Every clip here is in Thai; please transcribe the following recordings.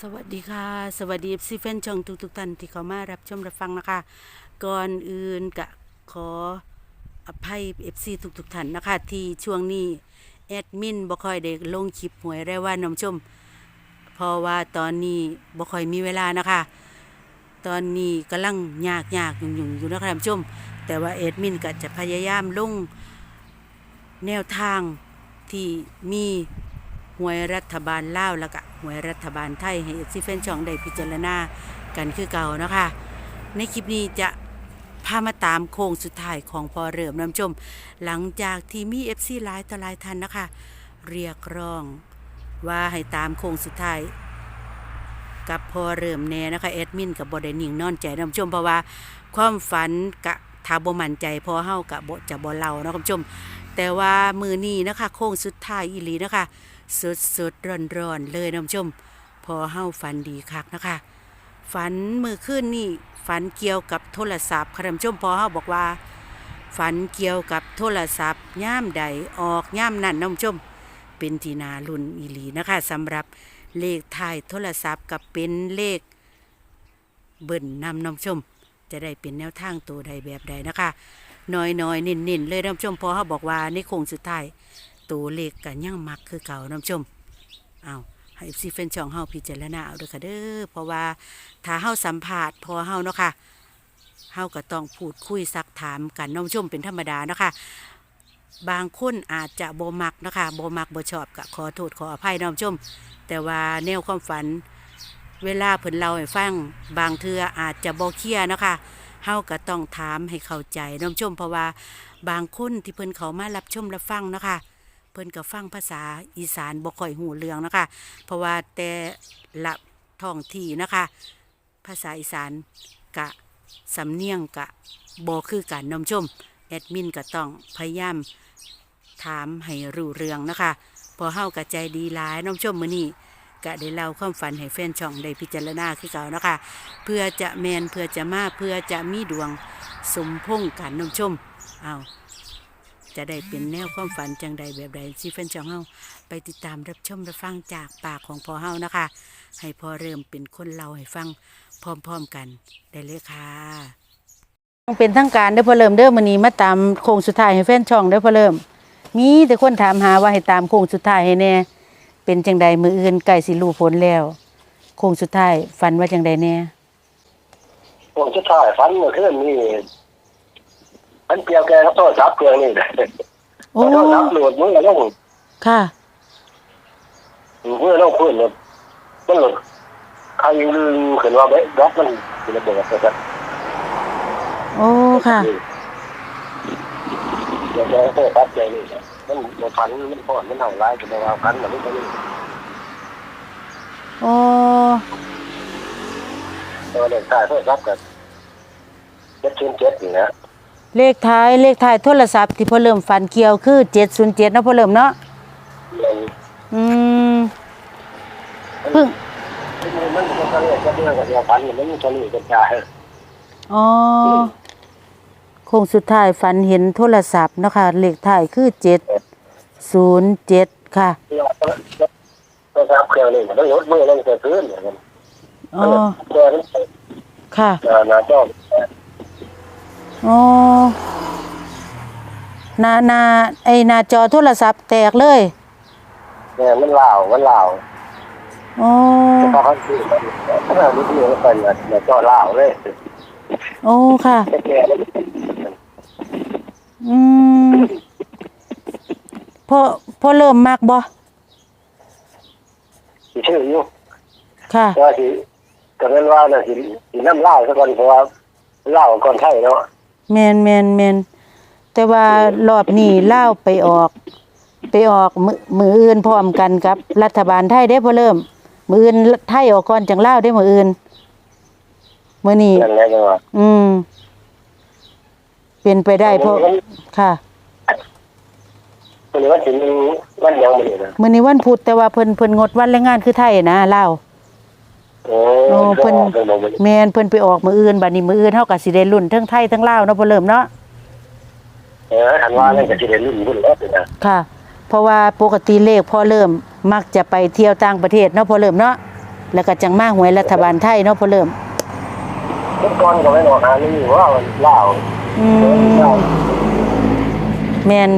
สวัสดีค่ะ สวัสดีซีแฟนช่องทุกทุกๆท่านที่เข้ามารับชมรับฟังนะคะ ก่อนอื่นกะขออภัยเอฟซีทุกทุกๆท่านนะคะ ที่ช่วงนี้แอดมินบ่ค่อยได้ลงคลิปหวยได้ว่าน้องชม เพราะว่าตอนนี้บ่ค่อยมีเวลานะคะ ตอนนี้กำลังยากยากยุ่งยุ่งอยู่นะคะท่านชม แต่ว่าแอดมินก็จะพยายามลงแนวทางที่มี หวยรัฐบาลลาวแล้วก็หวยรัฐบาลไทยให้ซิเฟนช่องได้พิจารณากันคือเก่านะคะ ในคลิปนี้จะพามาตามโค้งสุดท้ายของพอเริ่มน้ำชม หลังจากที่มีเอฟซีหลายต่อหลายท่านนะคะ เรียกร้องว่าให้ตามโค้งสุดท้ายกับพอเริ่มแน่นะคะแอดมินกับบอดนิ่งนอนใจนผู้ชมเพราะว่าความฝันกะทาบมั่นใจพอเฮากะบจะบ่เล่าเนาะคุณผู้ชม แต่ว่ามือนี้นะคะ โค้งสุดท้ายอีหลีนะคะ สดสดร้อนร้อนเลยนผู้ชม พอเฮาฝันดีคักนะคะ ฝันมือขึ้นนี่ฝันเกี่ยวกับโทรศัพท์ค่ะนผู้ชมพอเฮาบอกว่า ฝันเกี่ยวกับโทรศัพท์ย่ามใดออกย่ามนั่นนผู้ชม เป็นทีนารุนอีหลีนะคะสำหรับเลขท้ายโทรศัพท์กับเป็นเลข เบิ่นนำน้ำชม จะได้เป็นแนวทางตัวใดแบบใดนะคะน้อยๆเน้นๆเลยน้ำชมพอเขาบอกว่าในโค้งสุดท้าย ตัวเลขกันยังมักคือเก่าน้ำชมเอาให้ซีเฟนช่องเฮาพิจารณาเอาเด้อค่ะเด้อเพราะว่าถ้าเฮาสัมภาษณ์พอเฮาเนาะค่ะเฮาก็ต้องพูดคุยซักถามกันน้ำชมเป็นธรรมดาเนาะค่ะบางคนอาจจะบ่มักนะคะบ่มักบ่ชอบก็ขอโทษขออภัยน้องชม แต่ว่าแนวความฝัน เวลาเพิ่นเล่าให้ฟังบางเทืออาจจะบ่เคลียเนาะคะเฮาก็ต้องถามให้เข้าใจน้องชม เพราะว่าบางคนที่เพิ่นเขามารับชมรับฟังเนาะคะ เพิ่นก็ฟังภาษาอีสานบ่ค่อยหูเรื่องนะคะ เพราะว่าแต่ละท้องที่นะคะ ภาษาอีสานกะสำเนียงกะบ่คือกันน้องชม แอดมินก็ต้องพยายามถามให้รู้เรื่องนะคะ พอเฮากะใจดีหลายน้องชมมื้อนี้ก็ได้เล่าความฝันให้แฟนช่องได้พิจารณาคือเก่านะคะ เพื่อจะแมนเพื่อจะมาเพื่อจะมีดวงสมพงกันน้องชมเอา จะได้เป็นแนวความฝันจังใดแบบใดที่แฟนช่องเฮาไปติดตามรับชมรับฟังจากปากของพอเฮานะคะ ให้พอเริ่มเป็นคนเล่าให้ฟังพร้อมๆกันได้เลยค่ะเป็นทั้งการได้อพอเริ่มเด้อมื้อนี้มาตามโค้งสุดท้ายให้แฟนช่องได้อพอเริ่ม มีแต่คนถามหาว่าให้ตามโค้งสุดท้ายให้แน่เป็นจังใดมืออื่นใกล้สิรู้ผลแล้วโค้งสุดท้ายฝันว่าจังใดแน่ผมจะถ่ายฟันเมื่อคืนนี่ มันเปรียวแกก็โทษซับเกลืองนี่แหละโอ้โทษซับหลุดมือแล้วค่ะมือแล้วพื้นเลยมันหลุดใครลืมขึ้นว่าเบ๊ะด็อกมันเป็นระเบิดนะครับโอ้ค่ะเดี๋ยวแกก็โทษซับแกนี่แหละมันมันฟันมันพอนมันเห่าร้ายกันว่าฟันมันไม่ได้โอ้ตัวเล็กถ่ายโทษซับกันเจ็ดชิ้นเจ็ดอย่าง เงี้ยเลขท้ายเลขท้ายโทรศัพท์ที่พอเริ่มฝันเกี่ยวคือ707เนาะพอเริ่มเนาะมันอืมเพิ่งมันมันมันก็เลยก็เรื่องกับเดียวฟันมันมันทะลุกันจายอ๋อโค้งสุดท้ายฝันเห็นโทรศัพท์เนาะค่ะเลขท้ายคือ707ค่ะโทษซับเครื่องนี่มันต้องยกมือลงแต่พื้นอย่างเงี้ยอ๋อแกมันค่ะหน้าจอ อ๋อหน้าหน้าไอ้หน้าจอโทรศัพท์แตกเลยเนี่ยมันลาวมันลาวอ๋อพอเขาคือมันเอาลูกเรือไปเนี่ยเนี่ยจอลาวเลยโอ้ค่ะแก่ๆแล้วอืมพอพอเริ่มมักบ่สิชื่ออยู่ค่ะว่าสิก็นั้นว่าน่ะสิสิน้ำลาวซะก่อนเพราะว่าลาวก่อนไทยเนาะ แมนแมนแมนแต่ว่ารอบนี้เล่าวไปออก ไปออกมือมืออื่นพร้อมกันกับ รัฐบาลไทยได้พอเริ่ม มืออื่นไทยออกก่อนจังเล่าวได้มืออื่นมื้อนี้นั่นแหละจังว่าอืม เป็นไปได้เพราะค่ะมันว่าสิมีวันยังบ่นี่นะ มื้อนี้วันพุธแต่ว่าเพิ่นเพิ่นงดวันแรงงานคือไทยนะลาว โอ้โอ้เพิ่นเพิ่นบ่นี่แม่นเพิ่นไปออกมื้ออื่นบัดนี้มื้ออื่นเฮาก็สิได้ลุ้นทั้งไทยทั้งลาวเนาะพอเริ่มเนาะเอออันว่านั่นก็สิได้รุ่นรุ่นแล้วนะค่ะ เพราะว่าปกติเลขพอเริ่มมักจะไปเที่ยวต่างประเทศเนาะพอเริ่มเนาะแล้วก็จังมาหวยรัฐบาลไทยเนาะพอเริ่ม เมื่อก่อนก็ไม่หนอกหานี่ว่ามันเล่าอืมแมน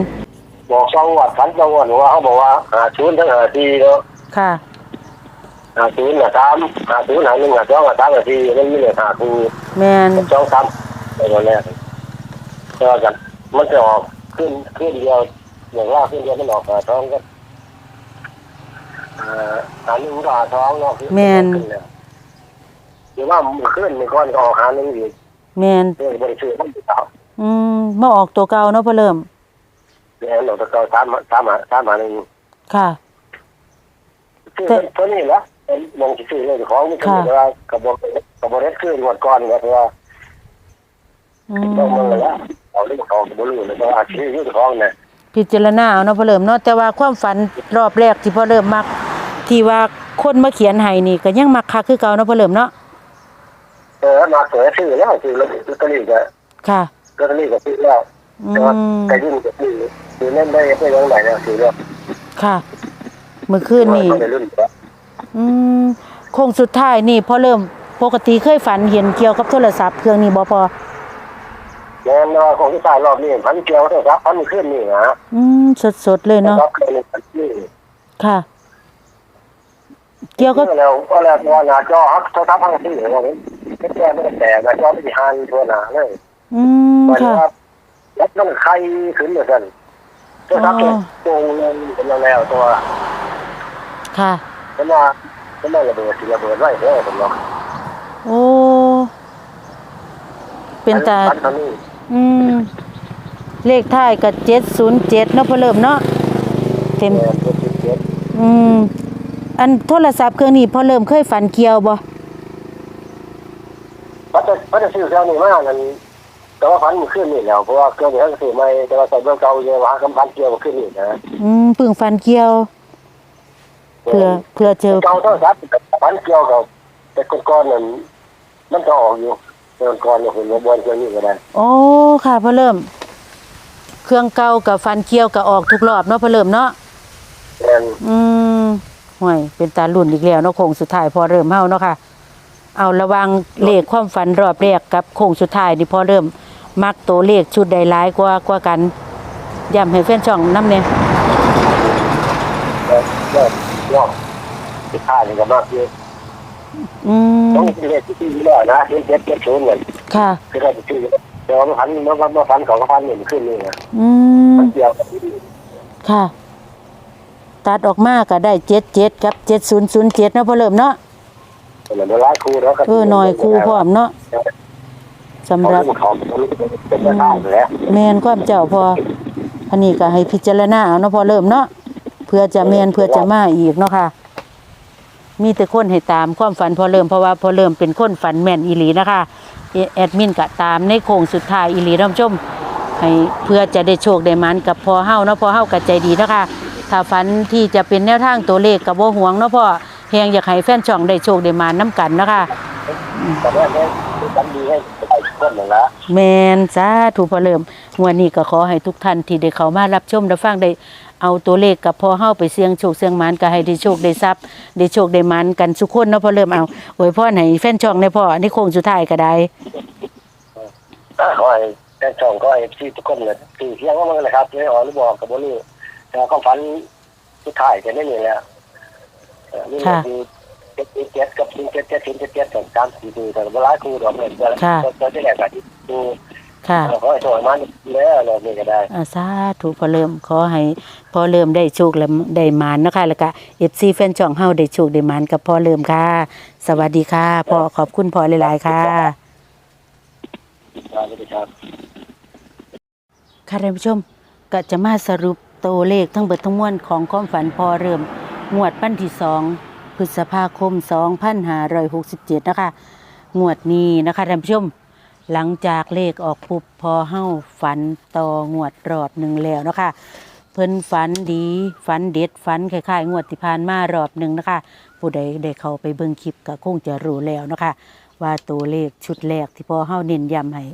บอกจังหวัดพันจังหวัดว่าเขาบอกว่าหาศูนย์ทั้งหาทีเนาะค่ะ หาศูนย์หาสามหาศูนย์หาหนึ่งหาสองหาสามหาทีมันไม่เหลือหาคูแมนสองสามในวันแรกก็กันมันจะออกขึ้นขึ้นเดียวอย่างว่าขึ้นเดียวมันออกหาท้องก็หาหนึ่งก็หาท้องเนาะหรือว่ามันขึ้นมันก้อนก็ออกหาหนึ่งอีกแมนเรื่องบริสุทธิ์มันเก่าอืมมาออกตัวเก่าเนาะพอเริ่มเนี่ยเราจะเก่าสามสามหาสามหาหนึ่งค่ะคือตัวนี้ละมองที่ซื้อเลยของมันคือว่ากระบอกกระบอกเล็กขึ้นงวดก้อนก็เพราะว่าอืมต้องมันละเอาเรื่องของกระบอกรู้เลยเพราะว่าชื่อยื่นของเนี่ยพิจารณาเอาเนาะพอเริ่มเนาะแต่ว่าความฝันรอบแรกที่พอเริ่มมัก ที่ว่าคนมาเขียนให้นี่ก็ยังมักคักคือเก่าเนาะพอเริ่มเนาะเออมาเสือซื้อแล้วซื้อแล้วซื้อตะลี่ก็ค่ะ ลอตเตอรี่ก็ซื้อแล้วอืแต่ว่ามไก่รุ่นก็ซื้อซื้อเล่นได้ไม่ยังไหนแล้วซื้อแล้วค่ะ เมื่อคืนนี่ไก่รุ่นก็ อืมโค้งสุดท้ายนี่พอเริ่มปกติเคยฝันเห็นเกี่ยวกับโทรศัพท์เครื่องนี้บ่พอแน่นอนของที่ตายรอบนี้พันเกี่ยวเท่าครับพันขึ้นนี่นะอืมสดๆเลยเนาะครับเคยนี่พันนี่ค่ะ เกี่ยวกับแล้วก็แล้วว่าหน้าจอฮักโทรศัพท์พังที่เหรอวะนี่แก้ไม่ได้แต่หน้าจอไม่ได้หันทั่วหน้าเลยอืมมันค่ะว่าแล้วต้องใครขึ้นเหมือนกันโทรศัพท์เนี่ยโกงเงินเป็นแล้วตัวค่ะ เพราะว่าเพราะว่าระเบิดสิระเบิดไว้เด้อผมบอกโอ้ เป็นตาพันเท่านี้อืม เลขท้ายกับเจ็ดศูนย์เจ็ดเนาะพอเริ่มเนาะเต็มแม่ตัวที่เจ็ดอืม อันโทรศัพท์เครื่องนี้พอเริ่มเคยฝันเกี่ยวบ่ ว่าจะว่าจะซื้อเครื่องนี้มานั่นแต่ว่าพันมันขึ้นนี่แล้วเพราะว่าเครื่องนี้เขาซื้อใหม่แต่ว่าใส่เบอร์เก่าเยอะว่าคำพันเกี่ยวมันขึ้นนี่นะอืมเพิ่งฝันเกี่ยว เพื่อเพื่อเจอเก่าเท่าสัตว์พันเกี่ยวกับแต่ก้อนๆนั่นมันจะออกอยู่แต่ก้อนๆเนี่ยเห็นว่าบอลเครื่องนี้ก็ได้โอ้ค่ะพอเริ่ม เครื่องเก่ากับฟันเกี่ยวกับออกทุกรอบเนาะพอเริ่มเนาะแม่นอืมห่วยเป็นตาลุ่นอีกแล้วเนาะโค้งสุดท้ายพอเริ่มเฮาเนาะค่ะเอาระวังเลขความฝันรอบแรกกับโค้งสุดท้ายนี่พอเริ่ม มักตัวเลขชุดใดหลายกว่ากว่ากันย้ำให้แฟนช่องนำเนี่ยแล้วก็ ยอดที่ค่านี่ก็มากเยอะอืมต้องที่เลขที่ที่แล้วนะเจ็ดเจ็ดเจ็ดศูนย์เงินค่ะ คือได้ที่แต่ว่ามันพันมันมันพันของพันนี่มันขึ้นนี่นะอืม มันเกี่ยวกับที่ค่ะ ตัดออกมาก็ได้เจ็ดเจ็ดกับเจ็ดศูนย์ศูนย์เจ็ดเนาะพอเริ่มเนาะเหมือนร้ายครูแล้วก็เออหน่อยครูพร้อมเนาะสำเขาหรับเขาเป็นไปได้แล้ว แมนความเจ้าพออันนี้ก็ให้พิจารณาเอาเนาะพอเริ่มเนาะเพื่อจะแมนเพื่อจะมาอีกเนาะค่ะ มีแต่คนให้ตามความฝันพอเริ่มเพราะว่าพอเริ่มเป็นคนฝันแม่นอีหลีนะคะเอแอดมินก็ตามในโค้งสุดท้ายอีหลีท่านผู้ชมให้เพื่อจะได้โชคได้หมันกับพอเฮาเนาะพอเฮาก็ใจดีเนาะคะถ้าฝันที่จะเป็นแนวทางตัวเลขกับบ่ห่วงเนาะพ่อเพียงอยากให้แฟนช่องได้โชคได้หมันน้กันเนาะคะแต่ว่าเนี่ยทำดีให้ได้คนหนึ่งละแมนสาธุพอเริ่มงวันนี้ก็ขอให้ทุกท่านที่ได้เข้ามารับชมรับฟังได้ เอาตัวเลขกับพอเฮาไปเสี่ยงโชคเสี่ยงหมานก็ให้ได้โชคได้ทรัพย์ได้โชคได้หมานกันทุกคนเนาะพอเริ่มเอาอวยพรให้แฟนช่องในพ่อในโค้งสุดท้ายก็ได้ขอให้แฟนช่องก็ให้ที่ทุกคนเลยคือเที่ยงว่ามันนะครับที่อ๋อหรือบอกกับโบนี่แต่ความฝันสุดท้ายจะไม่มีแล้วนี่คือเจ็ดเจ็ดกับสี่เจ็ดเจ็ดสี่เจ็ดเจ็ดสองสามสี่สี่แต่เวลาครูดอกเงินก็จะได้แหล่งที่ดู ค่ะขอให้โชคมันแล้วเราเนี่ยก็ได้อาสาธุพอเริ่มขอให้พอเริ่มได้โชคและได้หมานเนาะคะแล้วก็ FC แฟนช่องเฮาได้โชคได้หมานกับพอเริ่มค่ะ สวัสดีค่ะพ่อขอบคุณพ่อหลายๆค่ะสวัสดีครับ ค่ะท่านผู้ชมก็จะมาสรุปตัวเลขทั้งเบิดทั้งมวลของความฝันพอเริ่มงวดวันที่สองพฤษภาคม 2567 นะคะ งวดนี้นะคะท่านผู้ชม หลังจากเลขออกปุ๊บพอเฮ้าฝันต่องวดรอบหนึ่งแล้วนะคะเพิ่นฝันดีฝันเด็ดฝันคล้ายๆงวดที่ผ่านมารอบหนึ่งนะคะ ผู้ใดได้เข้าไปเบิ่งคลิปก็คงจะรู้แล้วนะคะ ว่าตัวเลขชุดแรกที่พอเฮ้าเน้นย้ำให้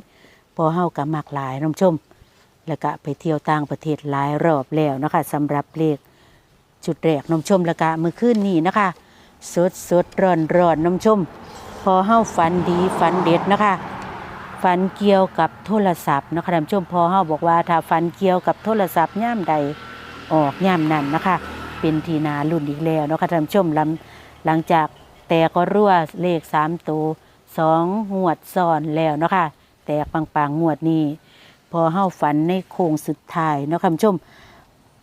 พอเฮ้ากับมักหลายน้องชม แล้วก็ไปเที่ยวต่างประเทศหลายรอบแล้วนะคะสำหรับเลขชุดแรกน้องชมแล้วก็เมื่อคืนนี้นะคะสดสดร้อนร้อนน้ำชม พอเฮาฝันดีฝันเด็ดนะคะ ฝันเกี่ยวกับโทรศัพท์นะคะท่านผู้ชมพอเฮาบอกว่าถ้าฝันเกี่ยวกับโทรศัพท์ย่ามใดออกย่ามนั้นนะคะ เป็นทีนารุ่นอีกแล้วนะคะท่านผู้ชมหลังหลังจากแต่ก็รั่วเลขสามตัวสองงวดซ้อนแล้วนะคะแตกปังๆงวดนี้ พอเฮาฝันในโค้งสุดท้ายนะค่ะท่านผู้ชม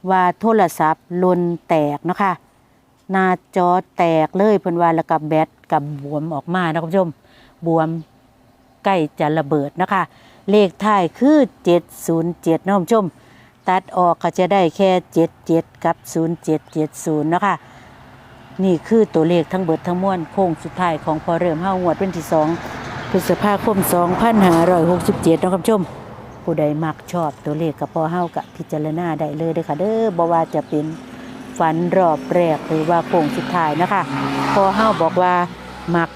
ว่าโทรศัพท์ลนแตกนะคะหน้าจอแตกเลยเพิ่นว่าแล้วกับแบตกับบวมออกมานะคุณผู้ชมบวม ใกล้จะระเบิดนะคะ เลขท้ายคือ 707นาะคุณผู้ชม ตัดออกก็จะได้แค่ 77 กับ 0770 นะคะ นี่คือตัวเลขทั้งเบิดทั้งมวลโค้งสุดท้ายของพอเริ่มเฮางวดวันที่ 2 พฤษภาคม 2567นาะคุณผู้ชมผู้ใดมักชอบตัวเลขกับพอเฮากับพิจารณาได้เลยเด้อค่ะเด้อบ่ว่าจะเป็นฝันรอบแรกหรือว่าโค้งสุดท้ายนะคะ พอเฮาบอกว่ามัก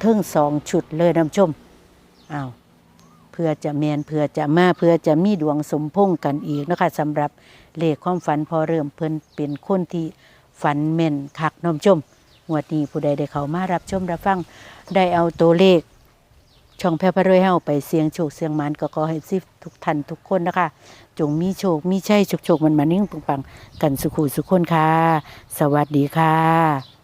เทิงสองชุดเลยน้ำชม อ้าวเพื่อจะแมนเพื่อจะมาเพื่อจะมีดวงสมพงษ์กันอีกนะคะสำหรับเลขความฝันพอเริ่มเพิ่นเป็นคนที่ฝันแม่นคักน้ำชมงวดนี้ผู้ใดได้เข้ามารับชมรับฟังได้เอาตัวเลข ช่องแพร่พระรวยเฮาไปเสียงโชคเสียงมันก็ขอให้สิทุกท่านทุกคนนะคะ จงมีโชคมีชัยโชคโชคมันมานิ่งปังๆกันสุขุสุขคนค่ะ สวัสดีค่ะ